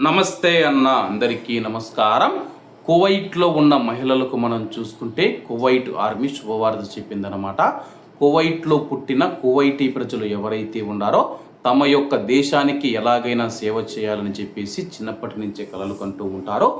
నమస్తే అన్న అందరికీ నమస్కారం. కువైట్లో ఉన్న మహిళలకు మనం చూసుకుంటే కువైట్ ఆర్మీ శుభవార్త చెప్పిందనమాట కువైట్లో పుట్టిన కువైటీ ప్రజలు ఎవరైతే ఉన్నారో తమ యొక్క దేశానికి ఎలాగైనా సేవ చేయాలని చెప్పేసి చిన్నప్పటి నుంచే కలలు కంటూ ఉంటారో.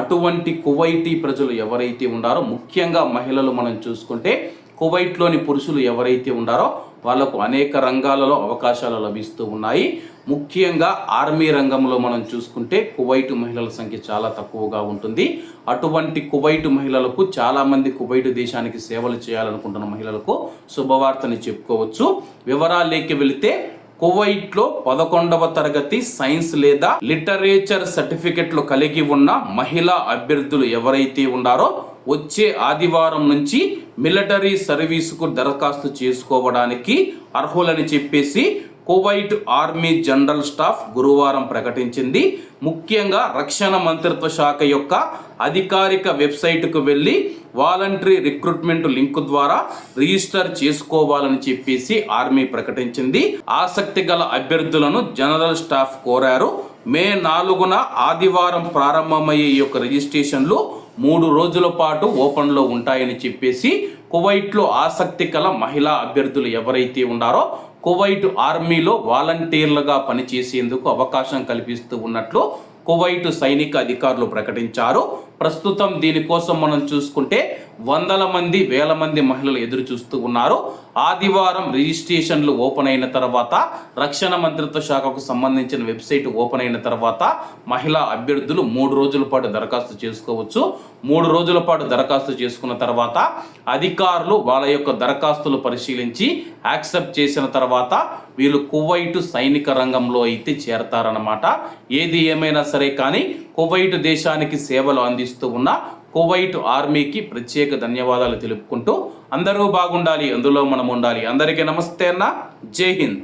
అటువంటి కువైటీ ప్రజలు ఎవరైతే ఉన్నారో ముఖ్యంగా మహిళలు మనం చూసుకుంటే కువైట్లోని పురుషులు ఎవరైతే ఉన్నారో వాళ్ళకు అనేక రంగాలలో అవకాశాలు లభిస్తూ ఉన్నాయి. ముఖ్యంగా ఆర్మీ రంగంలో మనం చూసుకుంటే కువైట్ మహిళల సంఖ్య చాలా తక్కువగా ఉంటుంది. అటువంటి కువైట్ మహిళలకు చాలామంది కువైట్ దేశానికి సేవలు చేయాలనుకుంటున్న మహిళలకు శుభవార్తని చెప్పుకోవచ్చు. వివరాలేకి వెళితే కువైట్లో పదకొండవ తరగతి సైన్స్ లేదా లిటరేచర్ సర్టిఫికెట్లు కలిగి ఉన్న మహిళా అభ్యర్థులు ఎవరైతే ఉన్నారో వచ్చే ఆదివారం నుంచి మిలిటరీ సర్వీసుకు దరఖాస్తు చేసుకోవడానికి అర్హులని చెప్పేసి కువైట్ ఆర్మీ జనరల్ స్టాఫ్ గురువారం ప్రకటించింది. ముఖ్యంగా రక్షణ మంత్రిత్వ శాఖ యొక్క అధికారిక వెబ్సైట్కు వెళ్ళి వాలంటరీ రిక్రూట్మెంట్ లింక్ ద్వారా రిజిస్టర్ చేసుకోవాలని చెప్పేసి ఆర్మీ ప్రకటించింది. ఆసక్తి గల అభ్యర్థులను జనరల్ స్టాఫ్ కోరారు. మే నాలుగున ఆదివారం ప్రారంభమయ్యే ఈ యొక్క రిజిస్ట్రేషన్లు మూడు రోజుల పాటు ఓపెన్లో ఉంటాయని చెప్పేసి కువైట్లో ఆసక్తి కల మహిళా అభ్యర్థులు ఎవరైతే ఉన్నారో కువైట్ ఆర్మీలో వాలంటీర్లుగా పనిచేసేందుకు అవకాశం కల్పిస్తూ ఉన్నట్లు కువైట్ సైనిక అధికారులు ప్రకటించారు. ప్రస్తుతం దీనికోసం మనం చూసుకుంటే వందల మంది వేల మంది మహిళలు ఎదురు చూస్తూ ఉన్నారు. ఆదివారం రిజిస్ట్రేషన్లు ఓపెన్ అయిన తర్వాత రక్షణ మంత్రిత్వ శాఖకు సంబంధించిన వెబ్సైట్ ఓపెన్ అయిన తర్వాత మహిళా అభ్యర్థులు మూడు రోజుల పాటు దరఖాస్తు చేసుకోవచ్చు. మూడు రోజుల పాటు దరఖాస్తు చేసుకున్న తర్వాత అధికారులు వాళ్ళ యొక్క దరఖాస్తులు పరిశీలించి యాక్సెప్ట్ చేసిన తర్వాత వీళ్ళు కువైటు సైనిక రంగంలో అయితే చేరతారన్నమాట. ఏది ఏమైనా సరే కానీ కువైటు దేశానికి సేవలు అందిస్తూ ఉన్న కువైట్ ఆర్మీకి ప్రత్యేక ధన్యవాదాలు తెలుపుకుంటూ అందరూ బాగుండాలి అందులో మనం ఉండాలి. అందరికీ నమస్తే అన్న. జై హింద్.